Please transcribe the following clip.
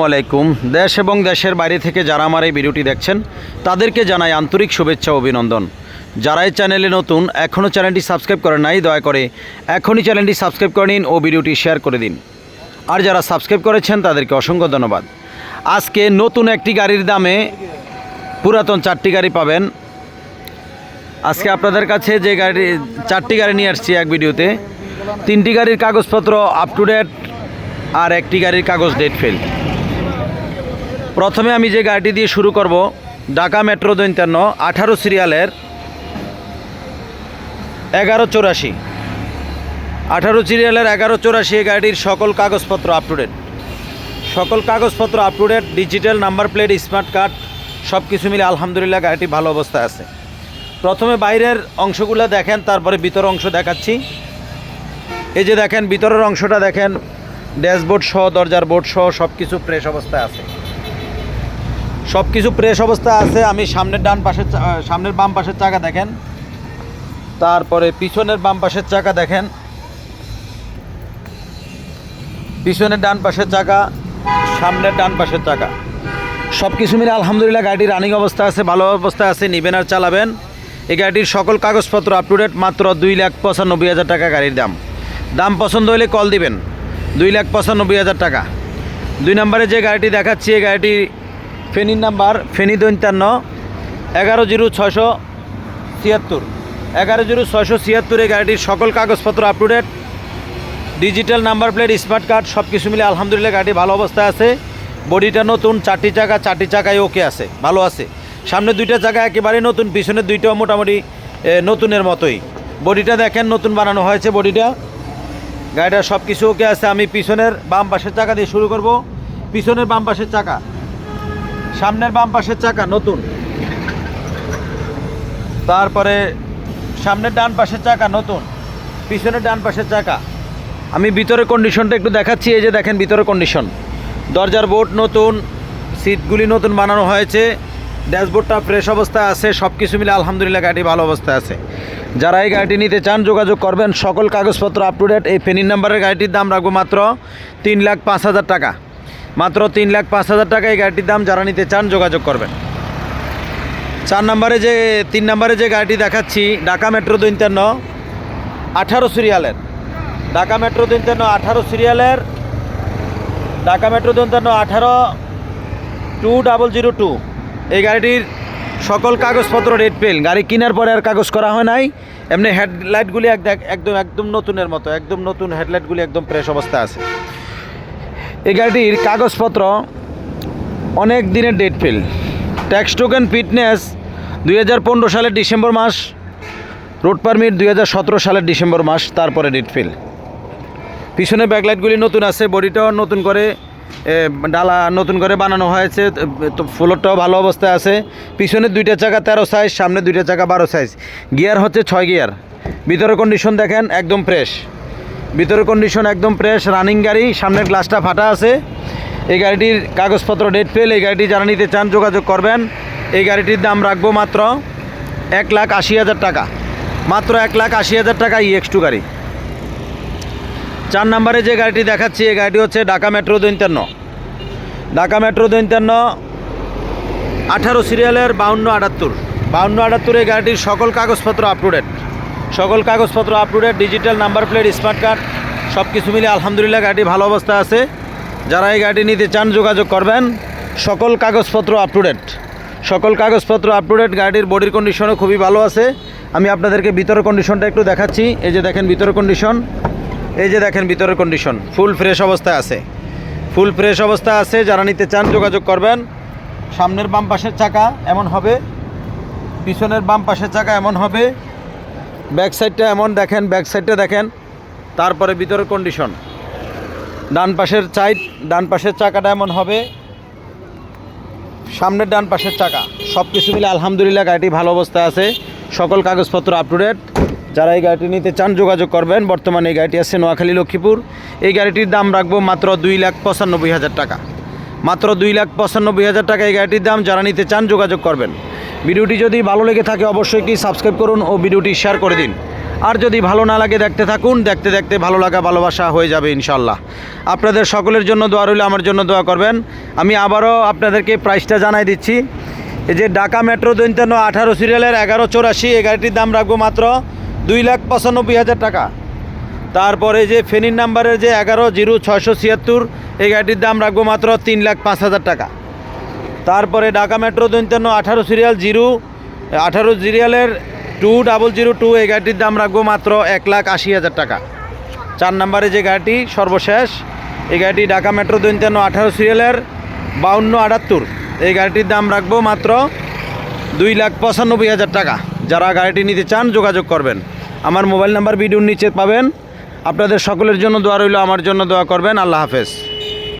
আসসালামু আলাইকুম। দেশ এবং দেশের বাইরে থেকে যারা আমার এই ভিডিওটি দেখছেন, তাদেরকে জানাই আন্তরিক শুভেচ্ছা অভিনন্দন। যারা এই চ্যানেলে নতুন এখনও চ্যানেলটি সাবস্ক্রাইব করেন নাই, দয়া করে এখনই চ্যানেলটি সাবস্ক্রাইব করে নিন ও ভিডিওটি শেয়ার করে দিন। আর যারা সাবস্ক্রাইব করেছেন, তাদেরকে অসংখ্য ধন্যবাদ। আজকে নতুন একটি গাড়ির দামে পুরাতন চারটি গাড়ি পাবেন। আজকে আপনাদের কাছে যে গাড়ি, চারটি গাড়ি নিয়ে আসছি এক ভিডিওতে। তিনটি গাড়ির কাগজপত্র আপ টু ডেট আর একটি গাড়ির কাগজ ডেট ফেল প্রথমে আমি যে গাড়িটি দিয়ে শুরু করব, ঢাকা মেট্রো দৈন্তান্ন আঠারো সিরিয়ালের এগারো চৌরাশি। আঠারো সিরিয়ালের এগারো চৌরাশি এই গাড়ির সকল কাগজপত্র আপ টু ডেট সকল কাগজপত্র up to date digital number plate smart card সব কিছু মিলে আলহামদুলিল্লাহ গাড়িটি ভালো অবস্থায় আছে। প্রথমে বাইরের অংশগুলো দেখেন, তারপরে ভিতর অংশ দেখাচ্ছি। এই যে দেখেন, ভিতরের অংশটা দেখেন, ড্যাশবোর্ড সহ, দরজার বোর্ড সহ সব কিছু ফ্রেশ অবস্থায় আছে। সব কিছু প্রেস অবস্থা আছে। আমি সামনের ডান পাশের সামনের বাম পাশের চাকা দেখেন। তারপরে পিছনের বাম পাশের চাকা দেখেন। পিছনের ডান পাশের চাকা, সামনের ডান পাশের চাকা। সব কিছু মিলে আলহামদুলিল্লাহ, গাড়িটি রানিং অবস্থা আছে, ভালো অবস্থা আছে, নেবেন আর চালাবেন। এই গাড়িটির সকল কাগজপত্র আপ টু ডেট মাত্র দুই লাখ পঁচানব্বই হাজার টাকা গাড়ির দাম। দাম পছন্দ হলে কল দিবেন। দুই লাখ পঁচানব্বই হাজার টাকা। দুই নম্বরে যে গাড়িটি দেখাচ্ছি, এই গাড়িটি ফেনীর নাম্বার, ফেনী দৈন্তান্ন, এগারো জিরো ছয়শো ছিয়াত্তর। এগারো জিরো ছয়শো ছিয়াত্তর গাড়িটির সকল কাগজপত্র up to date digital number plate smart card সব কিছু মিলে আলহামদুলিল্লাহ গাড়ি ভালো অবস্থায় আছে। বডিটা নতুন, চারটি চাকা, চারটি চাকায় ওকে আছে, ভালো আছে। সামনে দুইটা চাকা একেবারে নতুন পিছনে দুইটাও মোটামুটি নতুনের মতোই। বডিটা দেখেন, নতুন বানানো হয়েছে বডিটা। গাড়িটা সব কিছু ওকে আছে, আমি পিছনের বাম পাশের চাকা দিয়ে শুরু করব। পিছনের বাম পাশের চাকা সামনের বাম পাশের চাকা, নতুন। তারপরে সামনের ডান পাশের চাকা, নতুন। পিছনের ডান পাশের চাকা। আমি ভিতরের কন্ডিশনটা একটু দেখাচ্ছি, এই যে দেখেন ভিতরের কন্ডিশন দরজার বোর্ড নতুন সিটগুলি নতুন বানানো হয়েছে। ড্যাশবোর্ডটা ফ্রেশ অবস্থায় আছে সব কিছু মিলে আলহামদুলিল্লাহ গাড়ি ভালো অবস্থায় আছে। যারা এই গাড়িটি নিতে চান, যোগাযোগ করবেন। সকল কাগজপত্র আপ টু ডেট এই ফেনির নাম্বারের গাড়িটির দাম রাখব মাত্র তিন লাখ পাঁচ হাজার টাকা। মাত্র তিন লাখ পাঁচ হাজার টাকা এই গাড়িটির দাম, যারা নিতে চান যোগাযোগ করবেন। চার নম্বরে যে, তিন নম্বরে যে গাড়িটি দেখাচ্ছি, ঢাকা মেট্রো দৈন্তান্ন আঠারো সিরিয়ালের। ঢাকা মেট্রো দৈন্তান্ন আঠারো সিরিয়ালের। ঢাকা মেট্রো দৈন্তান্ন আঠারো, টু ডাবল জিরো টু। এই গাড়িটির সকল কাগজপত্র রেড পেল গাড়ি কেনার পরে আর কাগজ করা হয় নাই। এমনি হেডলাইটগুলি এক একদম একদম নতুনের মতো, একদম নতুন হেডলাইটগুলি একদম ফ্রেশ অবস্থায় আছে। এই গাড়িটির কাগজপত্র অনেক দিনের date fail tax token fitness দুই হাজার পনেরো সালের ডিসেম্বর মাস রোড পারমিট দুই হাজার সতেরো সালের ডিসেম্বর মাস, তারপরে ডেট ফেল পিছনে ব্যাকলাইটগুলি নতুন আছে বডিটাও নতুন করে ডালা নতুন করে বানানো হয়েছে, তো ফ্লোরটাও ভালো অবস্থায় আছে। পিছনে দুইটা চাকা তেরো সাইজ সামনে দুইটা চাকা বারো সাইজ গিয়ার হচ্ছে ছয় গিয়ার ভিতরের কন্ডিশন দেখেন, একদম ফ্রেশ ভিতরের কন্ডিশন একদম ফ্রেশ রানিং গাড়ি, সামনের গ্লাসটা ফাটা আছে। এই গাড়িটির কাগজপত্র ডেট ফেল এই গাড়িটি যারা নিতে চান যোগাযোগ করবেন। এই গাড়িটির দাম রাখব মাত্র এক লাখ আশি হাজার টাকা। মাত্র এক লাখ আশি হাজার টাকা ইএক্স টু গাড়ি। চার নম্বরে যে গাড়িটি দেখাচ্ছি, এই গাড়িটি হচ্ছে ঢাকা মেট্রো দৈন্তান্ন। ঢাকা মেট্রো দৈন্তান্ন, আঠারো সিরিয়ালের বাউন্ন আটাত্তর। বাউন্ন আটাত্তর এই গাড়িটির সকল কাগজপত্র আপ টু ডেট সকল কাগজপত্র up to date digital number plate smart card সব কিছু মিলে আলহামদুলিল্লাহ গাড়ি ভালো অবস্থা আছে। যারা এই গাড়ি নিতে চান, যোগাযোগ করবেন। সকল কাগজপত্র আপ টু ডেট সকল কাগজপত্র আপ টু ডেট গাড়ির বডির কন্ডিশনও খুবই ভালো আছে। আমি আপনাদেরকে ভিতরের কন্ডিশনটা একটু দেখাচ্ছি। এই যে দেখেন ভিতরের কন্ডিশন এই যে দেখেন ভিতরের কন্ডিশন ফুল ফ্রেশ অবস্থায় আছে। ফুল ফ্রেশ অবস্থা আছে। যারা নিতে চান, যোগাযোগ করবেন। সামনের বাম পাশের চাকা এমন হবে। পিছনের বাম পাশের চাকা এমন হবে। ব্যাক সাইডটা এমন দেখেন, ব্যাক সাইডটা দেখেন। তারপরে ভিতরের কন্ডিশন ডান পাশের সাইড ডান পাশের চাকাটা এমন হবে। সামনের ডান পাশের চাকা। সব কিছু মিলে আলহামদুলিল্লাহ গাড়িটি ভালো অবস্থায় আছে। সকল কাগজপত্র আপ টু ডেট যারা এই গাড়িটি নিতে চান, যোগাযোগ করবেন। বর্তমানে এই গাড়িটি আছে নোয়াখালী, লক্ষ্মীপুর। এই গাড়িটির দাম রাখব মাত্র দুই লাখ পঁচানব্বই হাজার টাকা। মাত্র দুই লাখ পঁচানব্বই হাজার টাকা এই গাড়িটির দাম। যারা নিতে চান, যোগাযোগ করবেন। ভিডিওটি যদি ভালো লেগে থাকে অবশ্যই একটি সাবস্ক্রাইব করুন ও ভিডিওটি শেয়ার করে দিন। আর যদি ভালো না লাগে দেখতে থাকুন, দেখতে দেখতে ভালো লাগা, ভালোবাসা হয়ে যাবে ইনশাল্লাহ আপনাদের সকলের জন্য দোয়া রইল, আমার জন্য দোয়া করবেন। আমি আবারও আপনাদেরকে প্রাইসটা জানাই দিচ্ছি। এই যে ঢাকা মেট্রো দৈন্তান্ন আঠারো সিরিয়ালের এগারো চৌরাশি, এই গাড়িটির দাম রাখব মাত্র দুই লাখ পঁচানব্বই হাজার টাকা। তারপরে যে ফেনীর নাম্বারের যে এগারো জিরো ছয়শো ছিয়াত্তর, এই গাড়িটির দাম রাখব মাত্র তিন লাখ পাঁচ হাজার টাকা। তারপরে ঢাকা মেট্রো দৈন্তান্ন আঠারো সিরিয়াল জিরো, আঠারো সিরিয়ালের টু ডাবল জিরো টু এই গাড়িটির দাম রাখব মাত্র এক লাখ আশি হাজার টাকা। চার নম্বরে যে গাড়িটি সর্বশেষ, এই গাড়িটি ঢাকা মেট্রো দৈন্তান্ন আঠারো সিরিয়ালের বাউন্ন আটাত্তর। এই গাড়িটির দাম রাখব মাত্র দুই লাখ পঁচানব্বই হাজার টাকা। যারা গাড়িটি নিতে চান, যোগাযোগ করবেন। আমার মোবাইল নাম্বার ভিডিওর নিচে পাবেন। আপনাদের সকলের জন্য দোয়া রইল, আমার জন্য দোয়া করবেন। আল্লাহ হাফেজ।